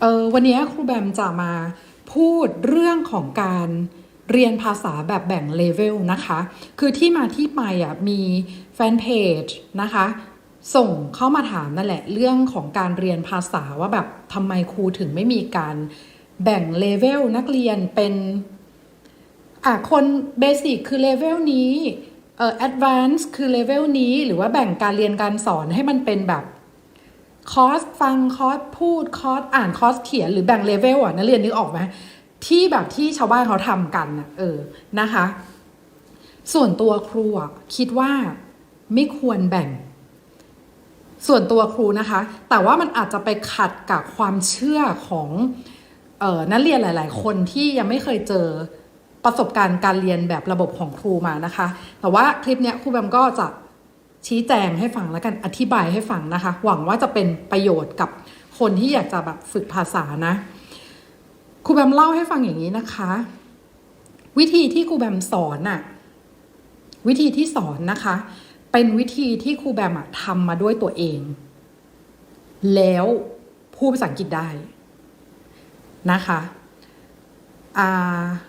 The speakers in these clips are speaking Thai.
เออวันนี้ครูแบมจะมาพูดเรื่องของการเรียนภาษาแบบแบ่งเลเวลนะคะ คือที่มาที่ไปอะมีแฟนเพจนะคะ ส่งเข้ามาถามนั่นแหละเรื่องของการเรียนภาษาว่าแบบทำไมครูถึงไม่มีการแบ่งเลเวลนักเรียนเป็นอะคนเบสิกคือเลเวลนี้เอ่อแอดวานซ์คือเลเวลนี้หรือว่าแบ่งการเรียนการสอนให้มันเป็นแบบ คอร์สฟังคอร์สพูดคอร์สอ่านคอร์สเขียนหรือแบ่งเลเวลอะนักเรียนนึกออกไหมที่แบบที่ชาวบ้านเขาทำกันน่ะเออนะคะ ส่วนตัวครูอะคิดว่าไม่ควรแบ่ง ส่วนตัวครูนะคะ แต่ว่ามันอาจจะไปขัดกับความเชื่อของออนักเรียนหลาย ๆ คนที่ยังไม่เคยเจอประสบการณ์การเรียนแบบระบบของครูมานะคะ แต่ว่าคลิปเนี้ยครูแบมก็จะ ชี้แจงให้ฟังแล้วกันอธิบายให้ฟังนะคะ หวังว่าจะเป็นประโยชน์กับคนที่อยากจะแบบฝึกภาษานะครูแบมเล่าให้ฟังอย่างนี้นะคะ วิธีที่ครูแบมสอนน่ะวิธีที่สอนนะคะ เป็นวิธีที่ครูแบมอะทำมาด้วยตัวเอง แล้วพูดภาษาอังกฤษได้นะคะ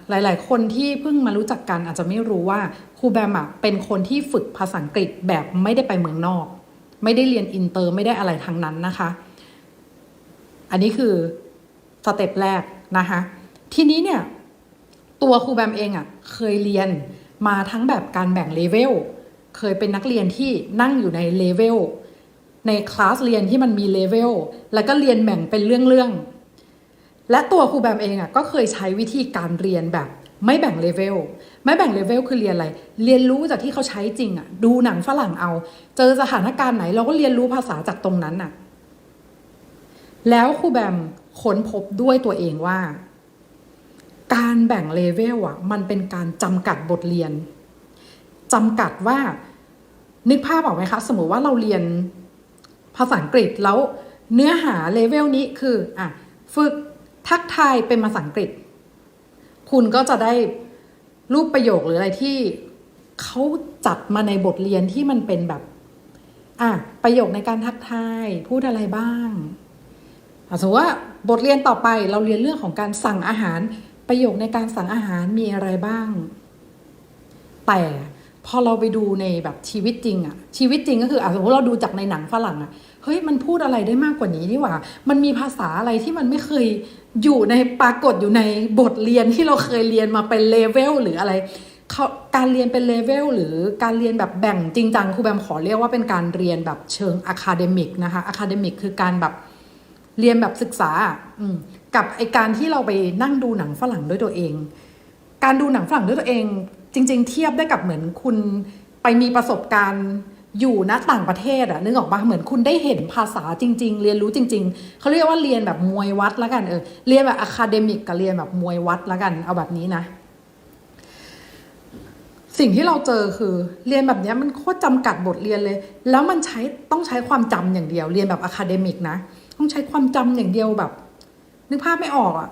หลาย ๆ คนที่เพิ่งมารู้จักกันอาจจะไม่รู้ว่าครูแบมอะเป็นคนที่ฝึกภาษาอังกฤษแบบไม่ได้ไปเมืองนอก ไม่ได้เรียนอินเตอร์ไม่ได้อะไรทั้งนั้นนะคะ อันนี้คือสเต็ปแรกนะคะ ทีนี้เนี่ยตัวครูแบมเองอะ่ะเคยเรียนมาทั้งแบบการแบ่งเลเวลเคยเป็นนักเรียนที่นั่งอยู่ในเลเวลในคลาสเรียนที่มันมีเลเวลแล้วก็เรียนแบ่งเป็นเรื่องๆ และตัวครูแบมเองอะก็เคยใช้วิธีการเรียนแบบไม่แบ่งเลเวลไม่แบ่งเลเวลคือเรียนอะไร เรียนรู้จากที่เขาใช้จริงอะ ดูหนังฝรั่งเอา เจอสถานการณ์ไหนเราก็เรียนรู้ภาษาจากตรงนั้นอะ แล้วครูแบมค้นพบด้วยตัวเองว่า การแบ่งเลเวลอะ มันเป็นการจำกัดบทเรียนจำกัดว่า นึกภาพออกไหมคะ สมมติว่าเราเรียนภาษาอังกฤษแล้วเนื้อหาเลเวลนี้คือ อะ ฝึก ทักทายเป็นภาษาอังกฤษ คุณก็จะได้รูปประโยคหรืออะไรที่เขาจัดมาในบทเรียนที่มันเป็นแบบ อะ ประโยคในการทักทายพูดอะไรบ้างสมมติว่าบทเรียนต่อไปเราเรียนเรื่องของการสั่งอาหาร ประโยคในการสั่งอาหารมีอะไรบ้าง แต่พอเราไปดูในแบบชีวิตจริงอะชีวิตจริงก็คืออสมมติเราดูจากในหนังฝรั่งอะ เฮ้ยมันพูดอะไรได้มากกว่านี้นี่หว่า มันมีภาษาอะไรที่มันไม่เคยอยู่ในปรากฏอยู่ในบทเรียนที่เราเคยเรียนมาเป็นเลเวลหรืออะไรเขาการเรียนเป็นเลเวลหรือการเรียนแบบแบ่งจริงจังครูแบมขอเรียกว่าเป็นการเรียนแบบเชิงอะคาเดมิกนะคะอะคาเดมิกคือการแบบเรียนแบบศึกษาอืกับไอการที่เราไปนั่งดูหนังฝรั่งด้วยตัวเอง การดูหนังฝรั่งด้วยตัวเอง จริง ๆ เทียบได้กับเหมือนคุณไปมีประสบการณ์ อยู่ณต่างประเทศอะนึกออกปะเหมือนคุณได้เห็นภาษาจริง ๆ เรียนรู้จริง ๆเขาเรียกว่าเรียนแบบมวยวัดล้วกันเออเรียนแบบอะคาเดมิกกับเรียนแบบมวยวัดล้วกันเอาแบบนี้นะ สิ่งที่เราเจอคือเรียนแบบเนี้ยมันโคตรจำกัดบทเรียนเลย แล้วมันใช้ต้องใช้ความจำอย่างเดียว เรียนแบบอะคาเดมิกนะต้องใช้ความจำอย่างเดียวแบบ นึกภาพไม่ออกอะ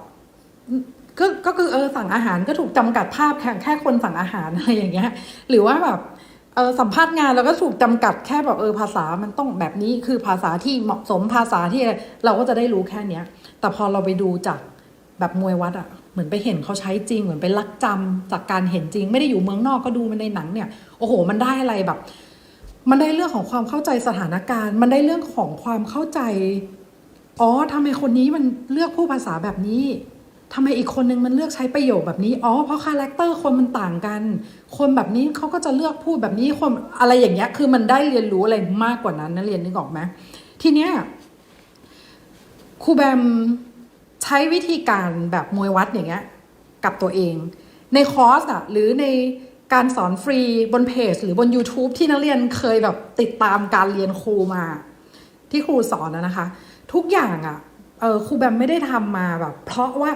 ก็ก็คือเออสั่งอาหารก็ถูกจำกัดภาพแค่แค่คนสั่งอาหารอะไรอย่างเงี้ย หรือว่าแบบ ออสัมภาษณ์งานเราก็ถูกจำกัดแค่แบบเออภาษามันต้องแบบนี้คือภาษาที่เหมาะสมภาษาที่อะไรเราก็จะได้รู้แค่เนี้ย แต่พอเราไปดูจากแบบมวยวัดอะ่ะเหมือนไปเห็นเขาใช้จริงเหมือนไปลักจำจากการเห็นจริง ไม่ได้อยู่เมืองนอกก็ดูมันในหนังเนี่ยโอ้โห มันได้อะไรแบบ มันได้เรื่องของความเข้าใจสถานการณ์ มันได้เรื่องของความเข้าใจอ๋อทำไมคนนี้มันเลือกพูดภาษาแบบนี้ ทำไมอีกคนนึงมันเลือกใช้ประโยคแบบนี้ อ๋อ เพราะคาแรคเตอร์คนมันต่างกัน คนแบบนี้เขาก็จะเลือกพูดแบบนี้ คนอะไรอย่างเงี้ย คือมันได้เรียนรู้อะไรมากกว่านั้นนะเรียนนึกออกไหมทีเนี้ยครูแบมใช้วิธีการแบบมวยวัดอย่างเงี้ยกับตัวเอง ในคอร์สอะหรือในการสอนฟรีบนเพจ หรือบน YouTube ที่นักเรียนเคยแบบติดตามการเรียนครูมา ที่ครูสอนนะนะคะ ทุกอย่างอะ่ะ เออครูแบมไม่ได้ทำมาแบบเพราะว่า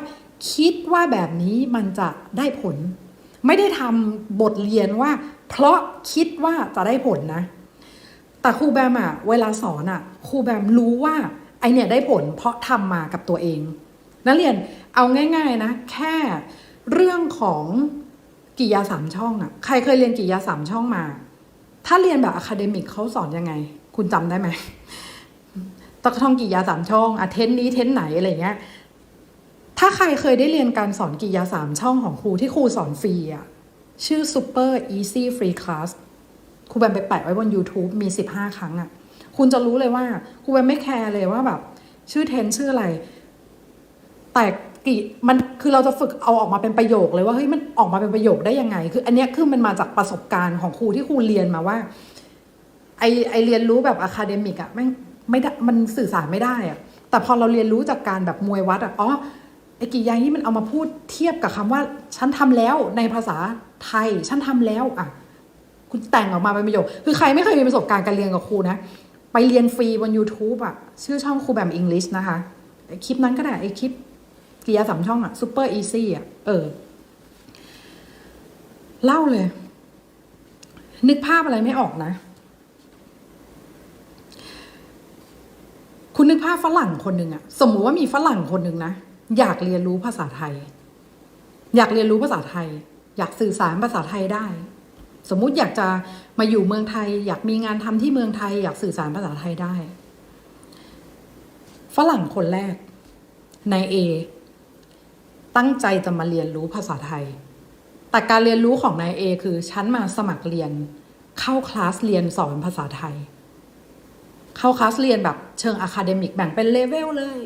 คิดว่าแบบนี้มันจะได้ผล ไม่ได้ทำบทเรียนว่า เพราะคิดว่าจะได้ผลนะ แต่ครูแบมอะเวลาสอนอะครูแบมรู้ว่าไอเนี่ยได้ผลเพราะทำมากับตัวเอง นักเรียนเอาง่าย ๆนะ แค่เรื่องของกิยาสามช่องอะใครเคยเรียนกิยาสามช่องมา ถ้าเรียนแบบอะคาเดมิกเขาสอนยังไง คุณจำได้ไหม ตะท่องกิยาสามช่องอะเทนนี้เทนไหนอะไรเงี้ย ถ้าใครเคยได้เรียนการสอนกิยาสามช่องของครูที่ครูสอนฟรีอะชื่อ Super Easy Free Class ครูแบมไปแปะไว้บน YouTube มี 15 ครั้งอะ่ะ คุณจะรู้เลยว่าครูแบมไม่แคร์เลยว่าแบบ ชื่อเทนชื่ออะไร แต่กี่มันคือเราจะฝึกเอาออกมาเป็นประโยคเลยว่าเฮ้ยมันออกมาเป็นประโยคได้ยังไง คืออันนี้คือมันมาจากประสบการณ์ของครูที่ครูเรียนมาว่า ไอไอเรียนรู้แบบอะคาเดมิกอะไม่ง ไม่ได้มันสื่อสารไม่ได้อะแต่พอเราเรียนรู้จากการแบบมวยวัดอะอ๋อไอ้กี่อย่างที่มันเอามาพูดเทียบกับคำว่า ฉันทำแล้วในภาษาไทย ฉันทำแล้วอะคุณแต่งออกมาเป็นประโยค คือใครไม่เคยมีประสบการณ์การเรียนกับครูนะ ไปเรียนฟรีบน YouTube อะชื่อช่องครูแบบอังกฤษนะคะไอ้คลิปนั้นก็ได้ไอคลิปกิยาสามช่องอะซูเปอร์อีซี่อะเออ เล่าเลย นึกภาพอะไรไม่ออกนะ คุณนึกภาพฝรั่งคนหนึ่งอะสมมุติว่ามีฝรั่งคนหนึ่งนะอยากเรียนรู้ภาษาไทย อยากเรียนรู้ภาษาไทย อยากสื่อสารภาษาไทยได้ สมมุติอยากจะมาอยู่เมืองไทย อยากมีงานทำที่เมืองไทย อยากสื่อสารภาษาไทยได้ ฝรั่งคนแรกนายเอตั้งใจจะมาเรียนรู้ภาษาไทย แต่การเรียนรู้ของนายเอคือ ฉันมาสมัครเรียน เข้าคลาสเรียนสอนภาษาไทย เข้าคลาสเรียนแบบเชิงอะคาเดมิกแบ่งเป็นเลเวลเลย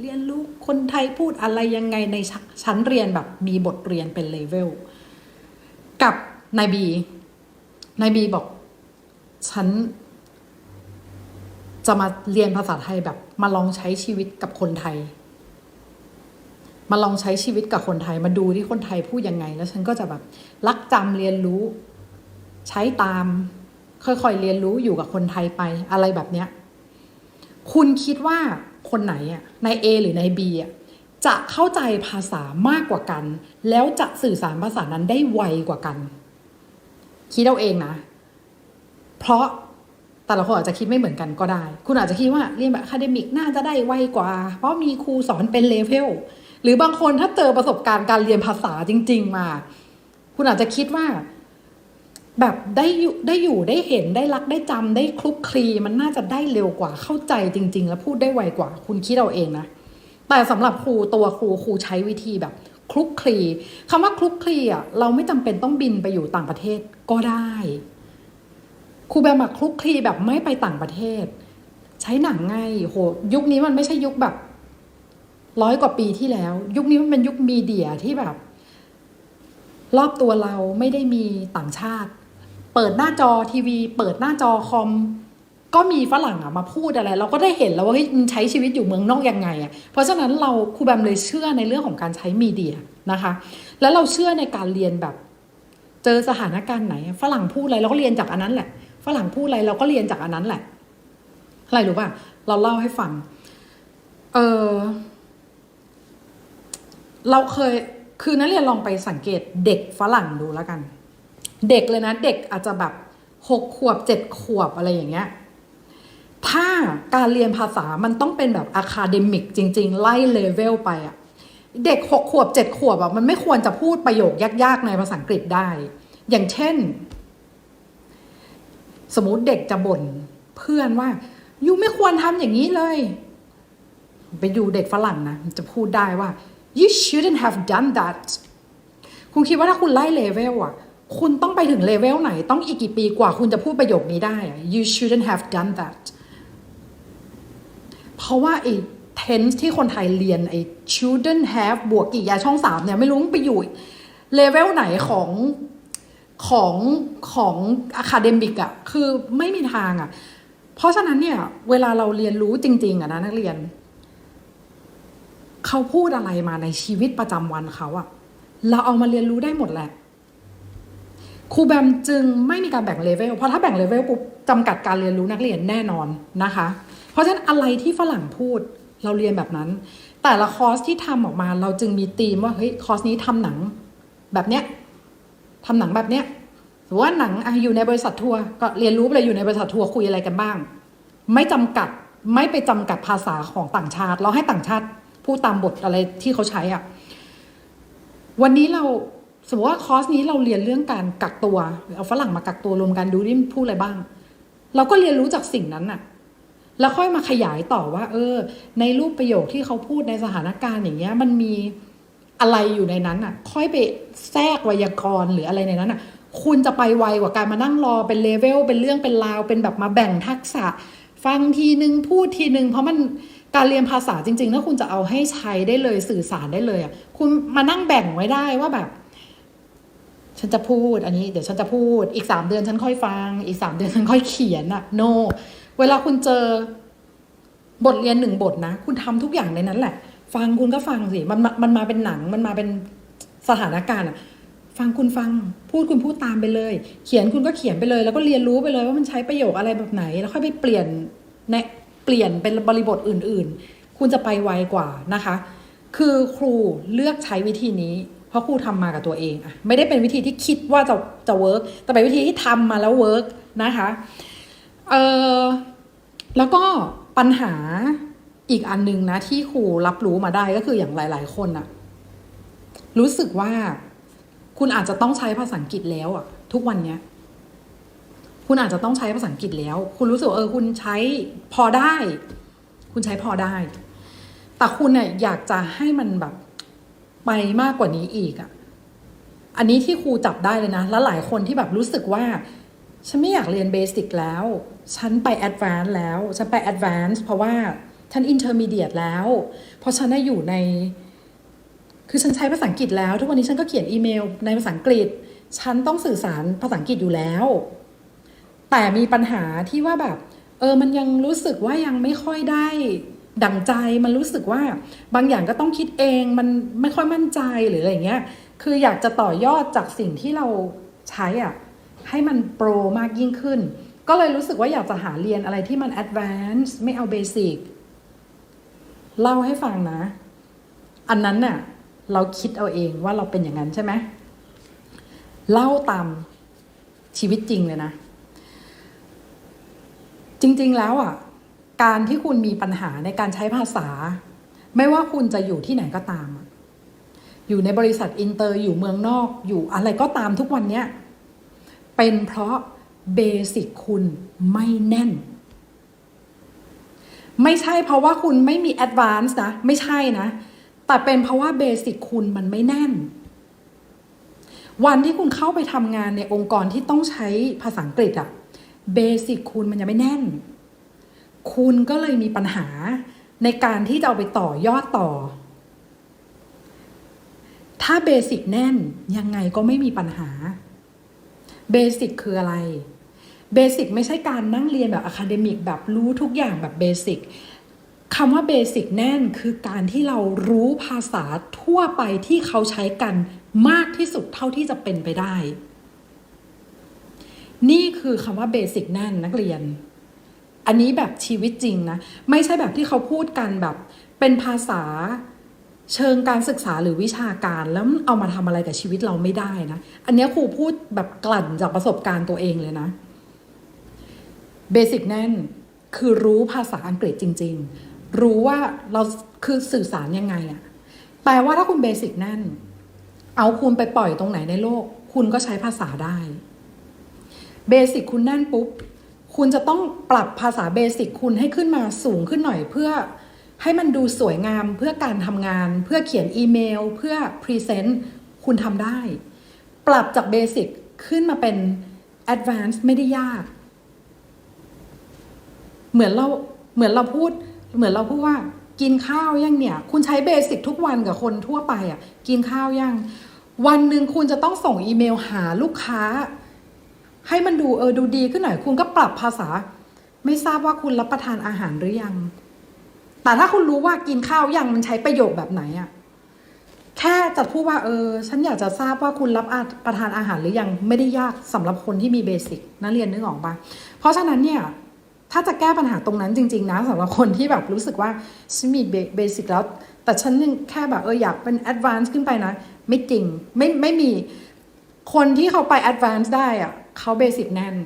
เรียนรู้คนไทยพูดอะไรยังไงในชั้นเรียนแบบมีบทเรียนเป็นเลเวลกับนายบีนายบีบอก ฉัน จะมาเรียนภาษาไทยแบบ มาลองใช้ชีวิตกับคนไทย มาลองใช้ชีวิตกับคนไทย มาดูที่คนไทยพูดยังไง แล้วฉันก็จะแบบรักจำเรียนรู้ ใช้ตาม ค่อยๆเรียนรู้อยู่กับคนไทยไปอะไรแบบเนี้ยคุณคิดว่าคนไหนอะในายเอหรือในายบีอะจะเข้าใจภาษามากกว่ากัน แล้วจะสื่อสารภาษานั้นได้ไวกว่ากัน คิดเอาเองนะ เพราะแต่ละคนอาจจะคิดไม่เหมือนกันก็ได้ คุณอาจจะคิดว่าเรียนแบบคาเดมิกน่าจะได้ไวกว่า เพราะมีครูสอนเป็นเลเวลหรือบางคนถ้าเจอประสบการณ์การเรียนภาษาจริง ๆ มา คุณอาจจะคิดว่า แบบได้อยู่ได้อยู่ได้เห็นได้รักได้จำได้คลุกคลีมันน่าจะได้เร็วกว่าเข้าใจจริง ๆ แล้วพูดได้ไวกว่า คุณคิดเอาเองนะแต่สำหรับครูตัวครูครูใช้วิธีแบบคลุกคลีคำว่าคลุกคลีอะเราไม่จำเป็นต้องบินไปอยู่ต่างประเทศก็ได้ครูแบบมาคลุกคลีแบบไม่ไปต่างประเทศ ใช้หนังไงโหยุคนี้มันไม่ใช่ยุคแบบร้อยกว่าปีที่แล้ว ยุคนี้มันเป็นยุคมีเดียที่แบบ รอบตัวเราไม่ได้มีต่างชาติ เปิดหน้าจอทีวี เปิดหน้าจอคอมก็มีฝรั่งอะมาพูดอะไร เราก็ได้เห็นแล้วว่ามันใช้ชีวิตอยู่เมืองนอกยังไงอะเพราะฉะนั้นเราครูแบมเลยเชื่อในเรื่องของการใช้มีเดียนะคะ แล้วเราเชื่อในการเรียนแบบ เจอสถานการณ์ไหน ฝรั่งพูดอะไรเราก็เรียนจากอันนั้นแหละ ฝรั่งพูดอะไรเราก็เรียนจากอันนั้นแหละอะไรรู้ป่ะเราเล่าให้ฟังเออเราเคยคือนักเรียนลองไปสังเกตเด็กฝรั่งดูแล้วกัน เด็กเลยนะเด็กอาจจะแบบหกขวบเจ็ดขวบอะไรอย่างเงี้ยถ้าการเรียนภาษามันต้องเป็นแบบอะคาเดมิกจริง ๆ ไล่เลเวลไปอะเด็กหกขวบเจ็ดขวบอะมันไม่ควรจะพูดประโยคยากๆในภาษาอังกฤษได้ อย่างเช่น สมมติเด็กจะบ่นเพื่อนว่ายูไม่ควรทำอย่างนี้เลย ไปดูเด็กฝรั่งนะจะพูดได้ว่า you shouldn't have done that คุณคิดว่าถ้าคุณไล่เลเวลอะ คุณต้องไปถึงเลเวลไหน ต้องอีกกี่ปีกว่าคุณจะพูดประโยคนี้ได้ you shouldn't have done that เพราะว่าไอ้ tense ที่คนไทยเรียนไอ้ shouldn't have บวกกี่ยาช่องสามเนี่ยไม่รู้มันไปอยู่เลเวลไหนของของของอะคาเดมิกอะคือไม่มีทางอะเพราะฉะนั้นเนี่ย เวลาเราเรียนรู้จริง ๆอะนะนักเรียน เขาพูดอะไรมาในชีวิตประจำวันเขาอะเราเอามาเรียนรู้ได้หมดแหละ ครูแบมจึงไม่มีการแบ่งเลเวล เพราะถ้าแบ่งเลเวลปุ๊บจำกัดการเรียนรู้นักเรียนแน่นอนนะคะ เพราะฉะนั้นอะไรที่ฝรั่งพูดเราเรียนแบบนั้น แต่ละคอร์สที่ทำออกมาเราจึงมีธีมว่าเฮ้ยคอร์สนี้ทำหนังแบบเนี้ยทำหนังแบบเนี้ยหรือว่าหนังอยู่ในบริษัททัวร์ก็เรียนรู้ไปเลยอยู่ในบริษัททัวร์คุยอะไรกันบ้าง ไม่จำกัดไม่ไปจำกัดภาษาของต่างชาติ เราให้ต่างชาติพูดตามบทอะไรที่เขาใช้อะวันนี้เรา สมมติว่าคอร์สนี้เราเรียนเรื่องการกักตัวเอาฝรั่งมากักตัวรวมกันดูที่พูดอะไรบ้าง เราก็เรียนรู้จากสิ่งนั้นน่ะ แล้วค่อยมาขยายต่อว่า เออ ในรูปประโยคที่เขาพูดในสถานการณ์อย่างเงี้ย มันมีอะไรอยู่ในนั้นอะ ค่อยไปแทรกไวยากรณ์หรืออะไรในนั้นอะ คุณจะไปไวกว่าการมานั่งรอเป็นเลเวลเป็นเรื่องเป็นราวเป็นแบบมาแบ่งทักษะ ฟังทีนึงพูดทีนึงเพราะมันการเรียนภาษาจริงๆถ้าคุณจะเอาให้ใช้ได้เลยสื่อสารได้เลยอะคุณมานั่งแบ่งไว้ได้ว่าแบบ ฉันจะพูดอันนี้เดี๋ยวฉันจะพูดอีกสามเดือนฉันค่อยฟัง อีกสามเดือนฉันค่อยเขียนอะ no เวลาคุณเจอบทเรียนหนึ่งบทนะ คุณทำทุกอย่างในนั้นแหละ ฟังคุณก็ฟังสิ มันมันมาเป็นหนัง มันมาเป็นสถานการณ์อะฟังคุณฟัง พูดคุณพูดตามไปเลย เขียนคุณก็เขียนไปเลย แล้วก็เรียนรู้ไปเลยว่ามันใช้ประโยคอะไรแบบไหน แล้วค่อยไปเปลี่ยนในเปลี่ยนเป็นบริบทอื่น ๆ คุณจะไปไวกว่านะคะ คือครูเลือกใช้วิธีนี้ ราะครูทำมากับตัวเองอะไม่ได้เป็นวิธีที่คิดว่าจะจะเวิร์กแต่เป็นวิธีที่ทำมาแล้วเวิร์กนะคะเออแล้วก็ปัญหาอีกอันหนึงนะ ที่ครูรับรู้มาได้ก็คืออย่างหลาย ๆ คนอะรู้สึกว่าคุณอาจจะต้องใช้ภาษาอังกฤษแล้วอะทุกวันเนี้ยคุณอาจจะต้องใช้ภาษาอังกฤษแล้ว คุณรู้สึกเออคุณใช้พอได้ คุณใช้พอได้ แต่คุณเนี่ยอยากจะให้มันแบบ ไปมากกว่านี้อีกอะ่ะ อันนี้ที่ครูจับได้เลยนะ แล้วหลายคนที่แบบรู้สึกว่า ฉันไม่อยากเรียนเบสิกแล้ว ฉันไปแอดวานซ์แล้ว ฉันไปแอดวานซ์เพราะว่าฉันอินเตอร์มีเดียตแล้ว เพราะฉันได้อยู่ใน คือฉันใช้ภาษาอังกฤษแล้ว ทุกวันนี้ฉันก็เขียนอีเมลในภาษาอังกฤษ ฉันต้องสื่อสารภาษาอังกฤษอยู่แล้ว แต่มีปัญหาที่ว่าแบบ เออ มันยังรู้สึกว่ายังไม่ค่อยได้ ดั่งใจมันรู้สึกว่าบางอย่างก็ต้องคิดเองมันไม่ค่อยมั่นใจหรืออะไรเงี้ยคืออยากจะต่อยอดจากสิ่งที่เราใช้อะให้มันโปรมากยิ่งขึ้น ก็เลยรู้สึกว่าอยากจะหาเรียนอะไรที่มันแอดวานซ์ไม่เอาเบสิกเล่าให้ฟังนะ อันนั้นน่ะเราคิดเอาเองว่าเราเป็นอย่างนั้นใช่ไหมเล่าตามชีวิตจริงเลยนะ จริง ๆ แล้วอะ การที่คุณมีปัญหาในการใช้ภาษา ไม่ว่าคุณจะอยู่ที่ไหนก็ตาม อยู่ในบริษัทอินเตอร์อยู่เมืองนอกอยู่อะไรก็ตามทุกวันเนี้ยเป็นเพราะเบสิกคุณไม่แน่น ไม่ใช่เพราะว่าคุณไม่มีแอดวานซ์นะ ไม่ใช่นะ แต่เป็นเพราะว่าเบสิกคุณมันไม่แน่น วันที่คุณเข้าไปทำงานในองค์กรที่ต้องใช้ภาษาอังกฤษอะเบสิกคุณมันยังไม่แน่น คุณก็เลยมีปัญหาในการที่จะเอาไปต่อยอดต่อ ถ้าเบสิกแน่นยังไงก็ไม่มีปัญหา เบสิกคืออะไร เบสิกไม่ใช่การนั่งเรียนแบบอะคาเดมิกแบบรู้ทุกอย่างแบบเบสิกคำว่าเบสิกแน่นคือการที่เรารู้ภาษาทั่วไปที่เขาใช้กันมากที่สุดเท่าที่จะเป็นไปได้ นี่คือคำว่าเบสิกแน่นนักเรียน อันนี้แบบชีวิตจริงนะ ไม่ใช่แบบที่เขาพูดกันแบบเป็นภาษาเชิงการศึกษาหรือวิชาการแล้วเอามาทำอะไรกับชีวิตเราไม่ได้นะ อันนี้ครูพูดแบบกลั่นจากประสบการณ์ตัวเองเลยนะเบสิกแน่นคือรู้ภาษาอังกฤษจริง ๆ รู้ว่าเราคือสื่อสารยังไงอะแปลว่าถ้าคุณเบสิกแน่น เอาคุณไปปล่อยตรงไหนในโลก คุณก็ใช้ภาษาได้เบสิกคุณแน่นปุ๊บ คุณจะต้องปรับภาษาเบสิกคุณให้ขึ้นมาสูงขึ้นหน่อยเพื่อให้มันดูสวยงามเพื่อการทำงาน เพื่อเขียนอีเมล เพื่อพรีเซนต์คุณทำได้ ปรับจากเบสิกขึ้นมาเป็นแอดวานซ์ไม่ได้ยาก เหมือนเราเหมือนเราพูด เหมือนเราพูดว่า กินข้าวยังเนี่ย คุณใช้เบสิกทุกวันกับคนทั่วไปอะ กินข้าวยัง วันหนึ่งคุณจะต้องส่งอีเมลหาลูกค้า ให้มันดูเออดูดีขึ้นหน่อยคุณก็ปรับภาษา ไม่ทราบว่าคุณรับประทานอาหารหรือยัง แต่ถ้าคุณรู้ว่ากินข้าวยังมันใช้ประโยคแบบไหนอะแค่จะพูดว่าเออ ฉันอยากจะทราบว่าคุณรับประทานอาหารหรือยังไม่ได้ยากสำหรับคนที่มีเบสิกนักเรียนนึกออกปะเพราะฉะนั้นเนี่ยถ้าจะแก้ปัญหาตรงนั้นจริง ๆ นะสำหรับคนที่แบบรู้สึกว่าฉันมีเบสิกแล้ว แต่ฉันยังแค่แบบเอออยากเป็นแอดวานซ์ขึ้นไปนะ ไม่จริงไม่ไม่มีคนที่เขาไปแอดวานซ์ได้อะ เขาเบสิกแน่น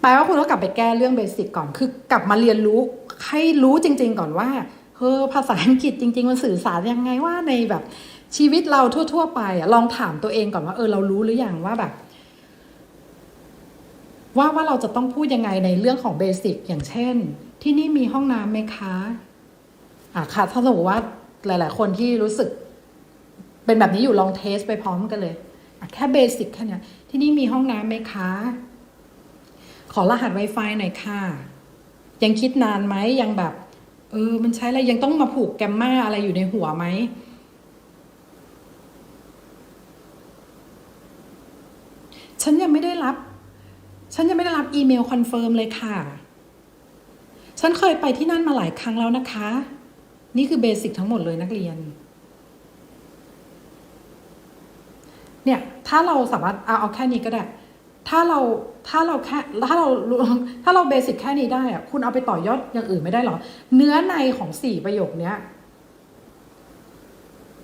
แปลว่าคุณต้องกลับไปแก้เรื่องเบสิกก่อน คือกลับมาเรียนรู้ให้รู้จริง ๆ ก่อนว่าเฮ้อภาษาอังกฤษจริง ๆ มันสื่อสารยังไงว่าในแบบชีวิตเราทั่ว ๆ ไปอะลองถามตัวเองก่อนว่าเออเรารู้หรือยังว่าแบบ ว่าว่าเราจะต้องพูดยังไงในเรื่องของเบสิกอย่างเช่น ที่นี่มีห้องน้ำไหมคะอะค่ะถ้าสมมติว่าหลาย ๆ คนที่รู้สึก เป็นแบบนี้อยู่ลองเทสไปพร้อมกันเลย แค่เบสิกแค่นี้ที่นี่มีห้องน้ำไหมคะ ขอรหัส Wi-Fi หน่อยค่ะ ยังคิดนานไหมยังแบบ เออ มันใช้อะไรยังต้องมาผูกแกมมาอะไรอยู่ในหัวไหมฉันยังไม่ได้รับ ฉันยังไม่ได้รับอีเมลคอนเฟิร์มเลยค่ะ ฉันเคยไปที่นั่นมาหลายครั้งแล้วนะคะ นี่คือเบสิกทั้งหมดเลยนักเรียน เนี่ยถ้าเราสามารถเอาเอาแค่นี้ก็ได้ ถ้าเราถ้าเราแค่ถ้าเราถ้าเราเบสิกแค่นี้ได้อะคุณเอาไปต่อยอดอย่างอื่นไม่ได้หรอ เนื้อในของสี่ประโยคเนี้ย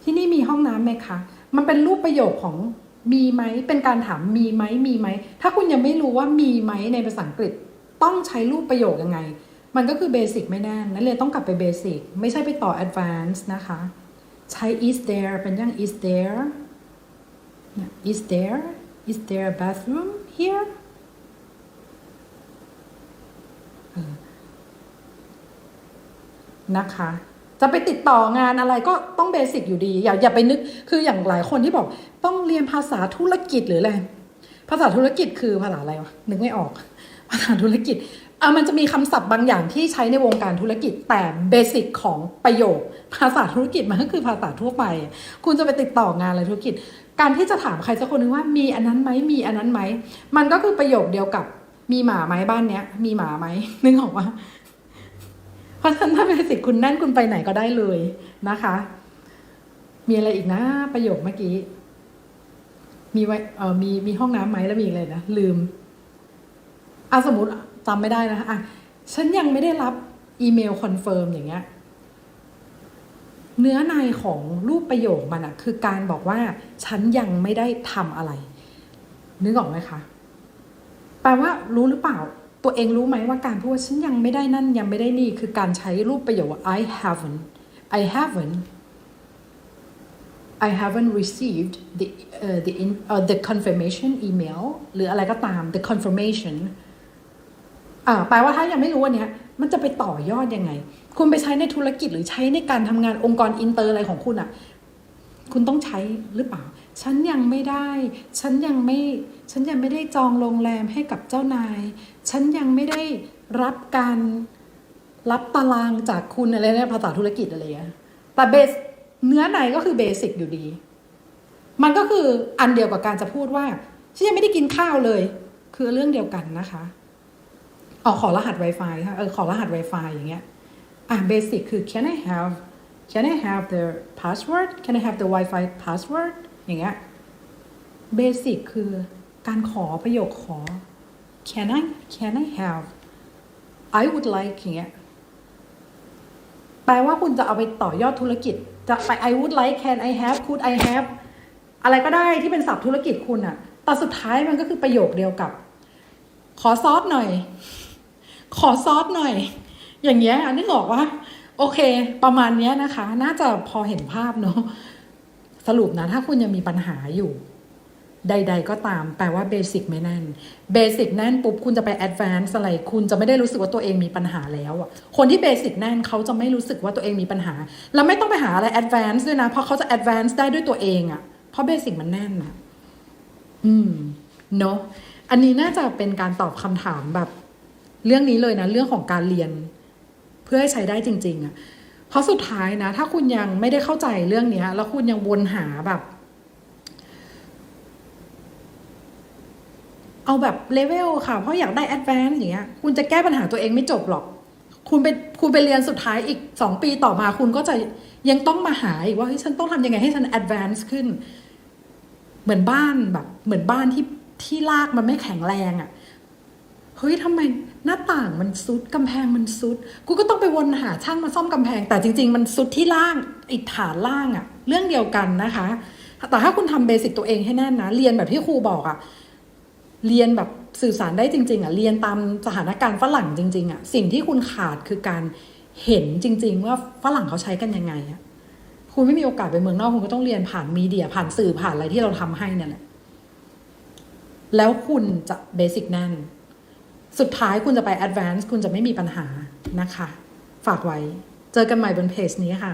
ที่นี่มีห้องน้ำไหมคะ มันเป็นรูปประโยคของมีไหม เป็นการถามมีไหมมีไหม ถ้าคุณยังไม่รู้ว่ามีไหมในภาษาอังกฤษ ต้องใช้รูปประโยคยังไง มันก็คือเบสิกไม่แน่นนักเรียต้องกลับไปเบสิกไม่ใช่ไปต่อ advance นะคะ ใช้ is there เป็นยัง is there is there is there a bathroom here นะคะ จะไปติดต่องานอะไรก็ต้องเบสิกอยู่ดี อย่าอย่าไปนึก คืออย่างหลายคนที่บอก ต้องเรียนภาษาธุรกิจหรืออะไร ภาษาธุรกิจคือภาษาอะไรวะ นึกไม่ออก ภาษาธุรกิจอะมันจะมีคำศัพท์บางอย่างที่ใช้ในวงการธุรกิจ แต่เบสิกของประโยค ภาษาธุรกิจมันก็คือภาษาทั่วไป คุณจะไปติดต่องานอะไรธุรกิจ การที่จะถามใครสักคนนึงว่ามีอันนั้นไหมมีอันนั้นไหมมันก็คือประโยคเดียวกับมีหมาไหมบ้านเนี้ย มีหมาไหมนึกออกว่าเพราะฉะนั้นถ้าเบสิกคุณแน่นคุณไปไหนก็ได้เลยนะคะ มีอะไรอีกนะ ประโยคเมื่อกี้ มีไว้เออมีมีห้องน้ำไหมแล้วมีอะไรนะลืมอะสมมติจำไม่ได้นะอะฉันยังไม่ได้รับอีเมลคอนเฟิร์มอย่างเงี้ย เนื้อในของรูปประโยคมันอะคือการบอกว่าฉันยังไม่ได้ทำอะไร นึกออกไหมคะแปลว่ารู้หรือเปล่าตัวเองรู้ไหมว่าการพูดว่าฉันยังไม่ได้นั่นยังไม่ได้นี่คือการใช้รูปประโยคว่า I haven't I haven't I haven't received the uh, the in, uh, the confirmation email หรืออะไรก็ตาม the confirmation อ่าแปลว่าถ้ายังไม่รู้อันเนี้ย มันจะไปต่อยอดยังไง คุณไปใช้ในธุรกิจหรือใช้ในการทำงานองค์กรอินเตอร์อะไรของคุณอะ่ะ คุณต้องใช้หรือเปล่า ฉันยังไม่ได้ ฉันยังไม่ ฉันยังไม่ได้จองโรงแรมให้กับเจ้านาย ฉันยังไม่ได้รับการรับตารางจากคุณอะไรเนี่ยภาษาธุรกิจอะไรเงี้ยแต่เบสเนื้อในก็คือเบสิกอยู่ดี มันก็คืออันเดียวกับการจะพูดว่าฉันยังไม่ได้กินข้าวเลย คือเรื่องเดียวกันนะคะ อ๋อขอรหัส Wi-Fi ค่ะเออขอรหัส Wi-Fi อย่างเงี้ยอะเบสิกคือ can I have can I have the password can I have the Wi-Fi password อย่างเงี้ยเบสิกคือการขอประโยคขอ can I can I have I would like อย่างเงี้ยแปลว่าคุณจะเอาไปต่อยอดธุรกิจ จะไป I would like can I have could I have อะไรก็ได้ที่เป็นศัพท์ธุรกิจคุณอะแต่สุดท้ายมันก็คือประโยคเดียวกับ ขอซอสหน่อย ขอซอสหน่อย อย่างเงี้ยนึกออกว่า โอเค ประมาณเนี้ยนะคะ น่าจะพอเห็นภาพเนาะสรุปนะ ถ้าคุณยังมีปัญหาอยู่ ใด ๆ ก็ตาม แปลว่าเบสิกไม่แน่นเบสิกแน่นปุ๊บคุณจะไปแอดวานซ์อะไร คุณจะไม่ได้รู้สึกว่าตัวเองมีปัญหาแล้วอะคนที่เบสิกแน่นเขาจะไม่รู้สึกว่าตัวเองมีปัญหา แล้วไม่ต้องไปหาอะไรแอดวานซ์ด้วยนะ เพราะเขาจะแอดวานซ์ได้ด้วยตัวเองอะเพราะเบสิกมันแน่นอะอืมเนาะอันนี้น่าจะเป็นการตอบคำถามแบบ เรื่องนี้เลยนะ เรื่องของการเรียน เพื่อให้ใช้ได้จริง ๆอะเพราะสุดท้ายนะ ถ้าคุณยังไม่ได้เข้าใจเรื่องนี้แล้วคุณยังวนหาแบบ เอาแบบเลเวลค่ะ เพราะอยากได้แอดวานซ์อย่างเงี้ย คุณจะแก้ปัญหาตัวเองไม่จบหรอก คุณไปคุณไปเรียนสุดท้ายอีกสองปีต่อมา คุณก็จะยังต้องมาหาอีกว่าเฮ้ยฉันต้องทำยังไงให้ฉันแอดวานซ์ขึ้น เหมือนบ้านแบบ เหมือนบ้านที่ที่ลากมันไม่แข็งแรงอะ่ะ เฮ้ยทำไมหน้าต่างมันซุดกำแพงมันซุด กูก็ต้องไปวนหาช่างมาซ่อมกำแพง แต่จริง ๆ มันซุดที่ล่างอีกฐานล่างอะเรื่องเดียวกันนะคะ แต่ถ้าคุณทำเบสิกตัวเองให้แน่นนะ เรียนแบบที่ครูบอกอะเรียนแบบสื่อสารได้จริง ๆอะเรียนตามสถานการณ์ฝรั่งจริง ๆอะสิ่งที่คุณขาดคือการเห็นจริง ๆ ว่าฝรั่งเขาใช้กันยังไงอะคุณไม่มีโอกาสไปเมืองนอกคุณก็ต้องเรียนผ่านมีเดียผ่านสื่อผ่านอะไรที่เราทำให้เนี่ยแหละแล้วคุณจะเบสิกแน่น สุดท้ายคุณจะไป advance คุณจะไม่มีปัญหานะคะ ฝากไว้ เจอกันใหม่บนเพจนี้ค่ะ